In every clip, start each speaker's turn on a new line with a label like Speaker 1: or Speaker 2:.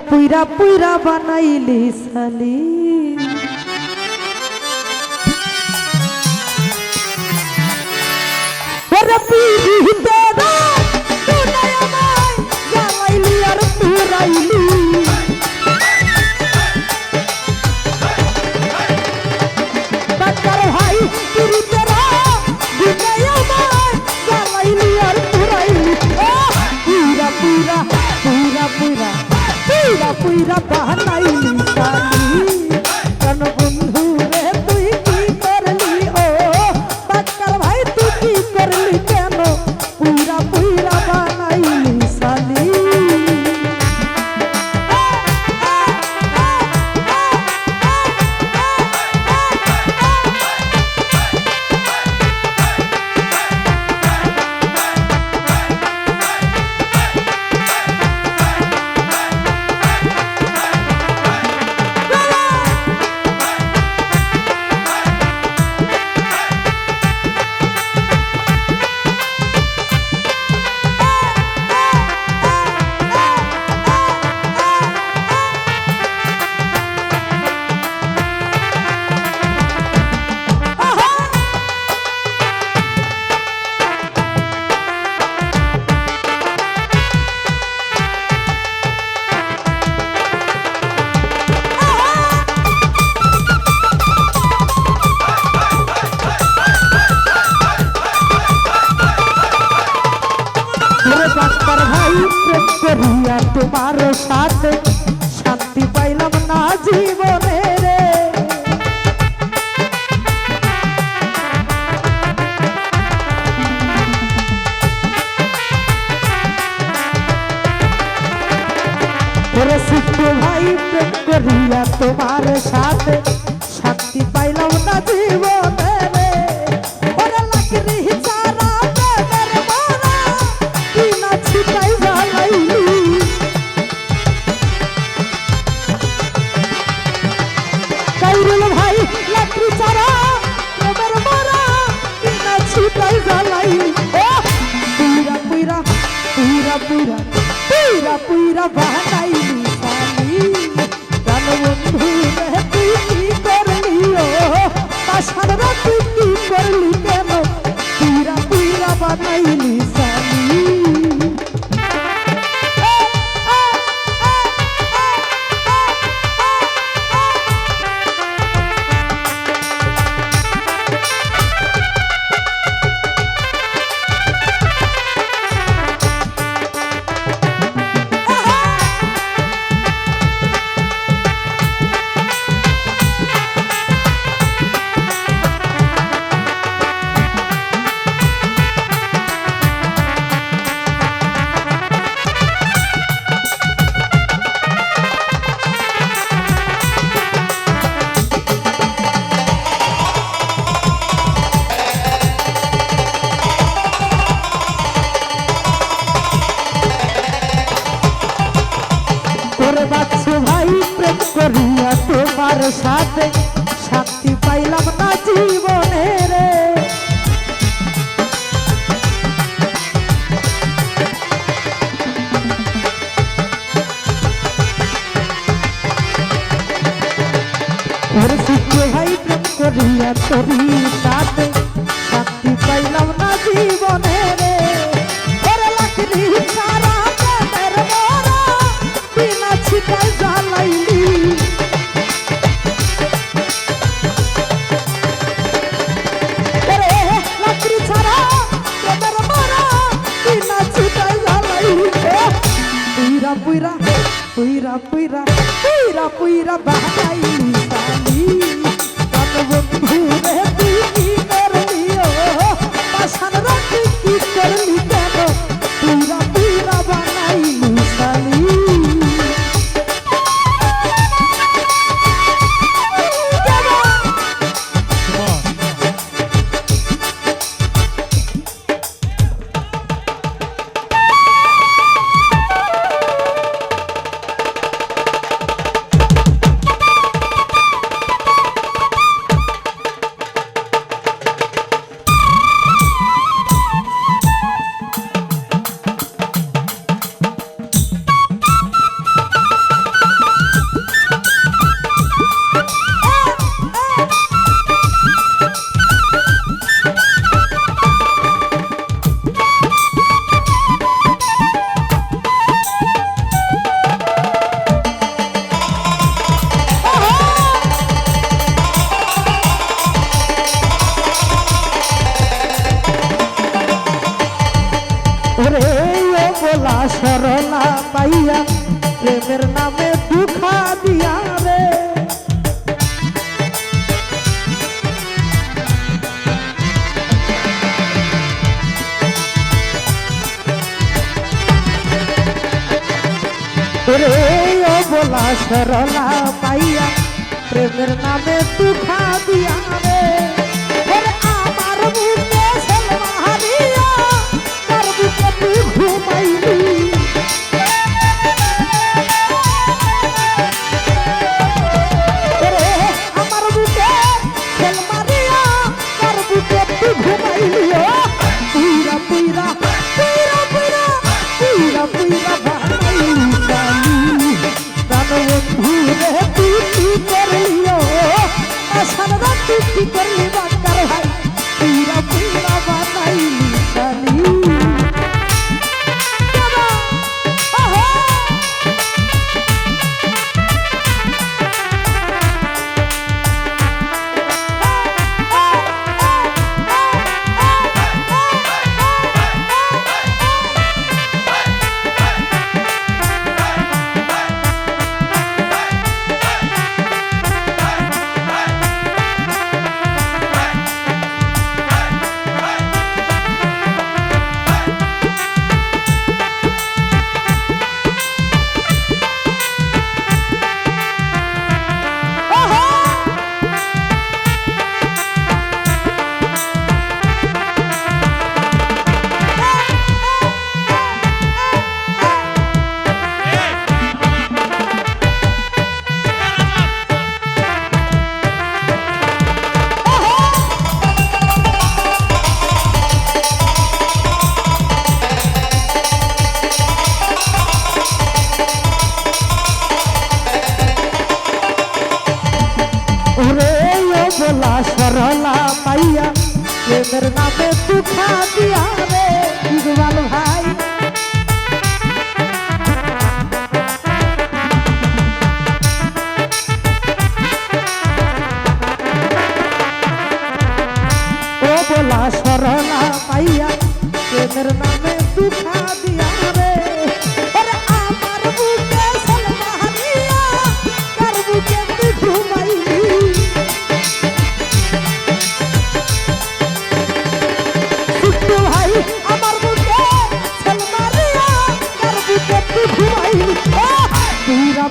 Speaker 1: পুইরা পুইরা বানাইলি সালি ওরা পিড়ি দে দে তুই ডাক্তার ভাই প্রেম করিয়া তোমার সাথে শান্তি পাইলাম না জীবন সাথে শান্তি পাইলাম কইরা বাহাই ভোলা সরলা পাইয়া, প্রেমের নামে দুখা দিয়া রে। রে ও ভোলা সরলা পাইয়া, প্রেমের নামে দুখা দিয়া রে।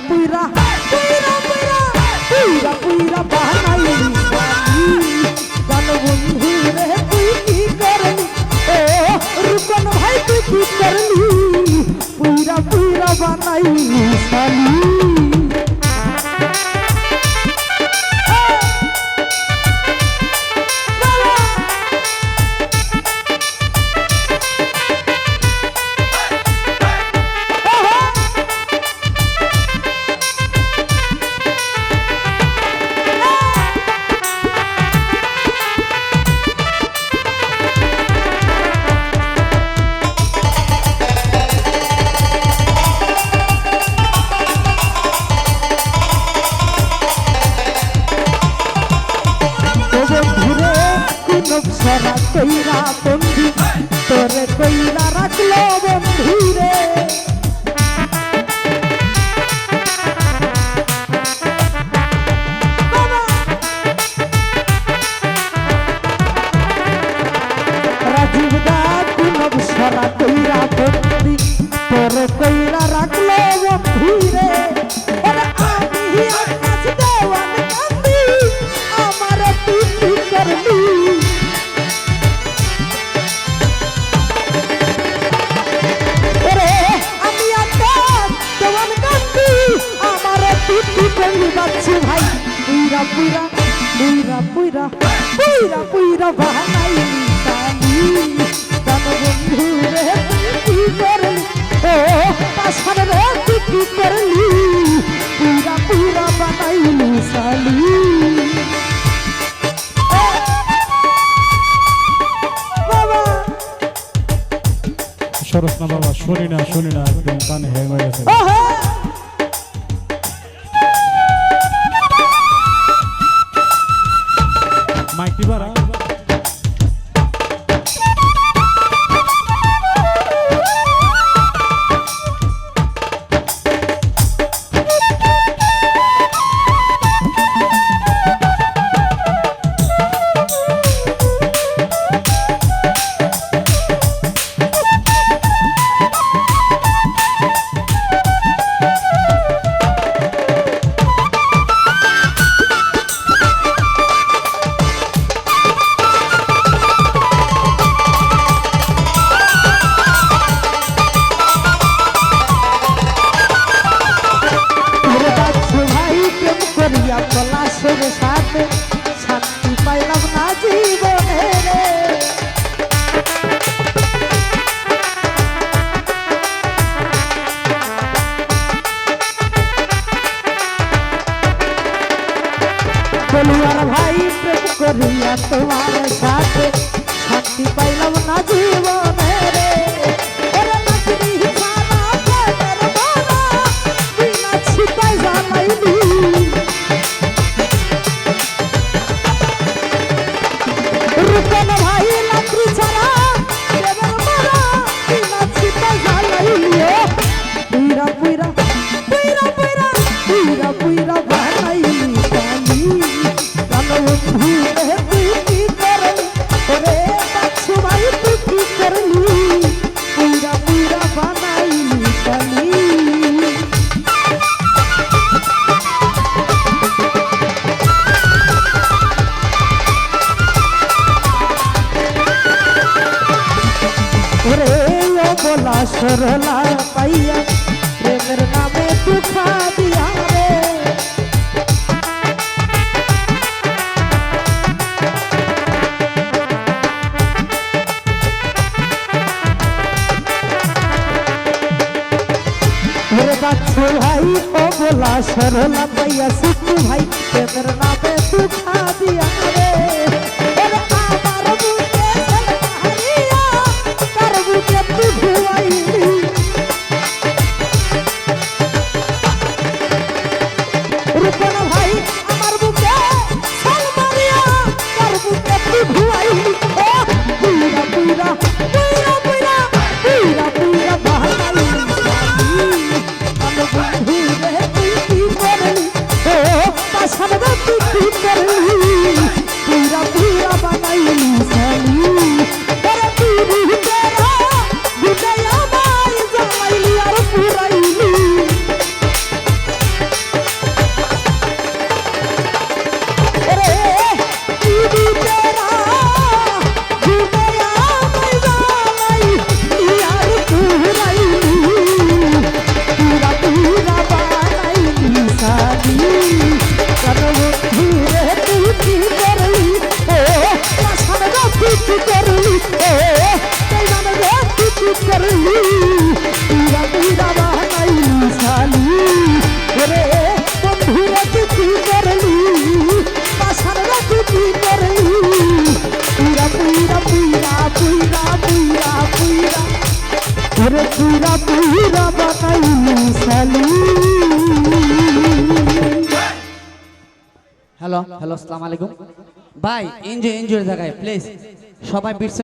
Speaker 1: পুইরা পুইরা পুইরা পুইরা পুইরা পুইরা বানাই। বন্ধু রে তুই নকশা কইরা বন্ধু। তোর কইরা রাখল বন্ধু।
Speaker 2: শুনি না শুনি না একদম কান হ্যাং হয়ে গেছে।
Speaker 1: yeah. सरला सरला भैया सुख भाई तेरे नामे तू खा दिया रुपना
Speaker 3: হ্যালো সালাম আসসালামু আলাইকুম ভাই এনজয় এনজয় জায়গায় প্লিজ সবাই বিটস